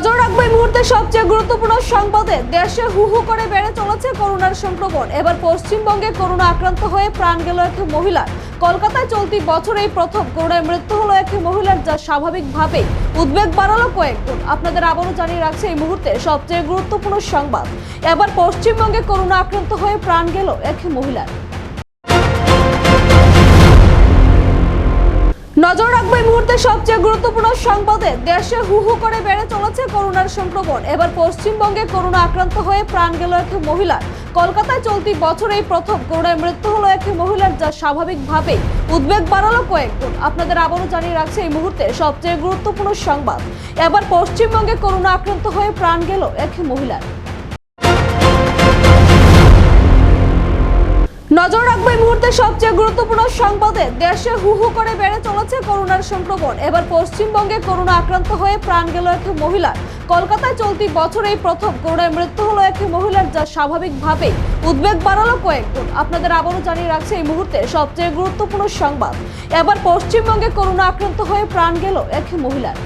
নজর রাখব এই মুহূর্তে সবচেয়ে গুরুত্বপূর্ণ সংবাদে। দেশে হু হু করে বেড়ে চলেছে করোনার সংক্রমণ। এবার পশ্চিমবঙ্গে করোনা আক্রান্ত হয়ে প্রাণ গেল এক মহিলার। কলকাতায় চলতি বছর এই প্রথম। করোনায় মৃত্যু হলো এক মহিলার যা স্বাভাবিকভাবেই উদ্বেগ বাড়ালো কয়েকগুণ আপনাদের আবারও জানিয়ে রাখছে এই মুহূর্তে সবচেয়ে গুরুত্বপূর্ণ সংবাদ। এবার পশ্চিমবঙ্গে করোনা আক্রান্ত হয়ে প্রাণ গেল এক মহিলার। মুহূর্তে সবচেয়ে গুরুত্বপূর্ণ সংবাদে দেশে হু হু করে বেড়ে চলেছে করোনার সংক্রমণ। এবার পশ্চিমবঙ্গে করোনা আক্রান্ত হয়ে প্রাণ গেল এক মহিলার। কলকাতায় চলতি বছর এই প্রথম করোনায় মৃত্যু হলো এক মহিলার, যা স্বাভাবিকভাবেই উদ্বেগ বাড়ালো কয়েকগুণ আপনাদের আবারও জানিয়ে রাখছে এই মুহূর্তে সবচেয়ে গুরুত্বপূর্ণ সংবাদ। এবার পশ্চিমবঙ্গে করোনা আক্রান্ত হয়ে প্রাণ গেল এক মহিলার। রাখব এই মুহূর্তে সবচেয়ে গুরুত্বপূর্ণ সংবাদে। দেশে হু হু করে বেড়ে চলেছে করোনার সংক্রমণ। এবার পশ্চিমবঙ্গে করোনা আক্রান্ত হয়ে প্রাণ গেল এক মহিলার। কলকাতায় চলতি বছর এই প্রথম। করোনায় মৃত্যু হলো এক মহিলার যা স্বাভাবিকভাবেই উদ্বেগ বাড়ালো কয়েকগুণ আপনাদের আবারও জানিয়ে রাখছে এই মুহূর্তে সবচেয়ে গুরুত্বপূর্ণ সংবাদ। এবার পশ্চিমবঙ্গে করোনা আক্রান্ত হয়ে প্রাণ গেল এক মহিলার।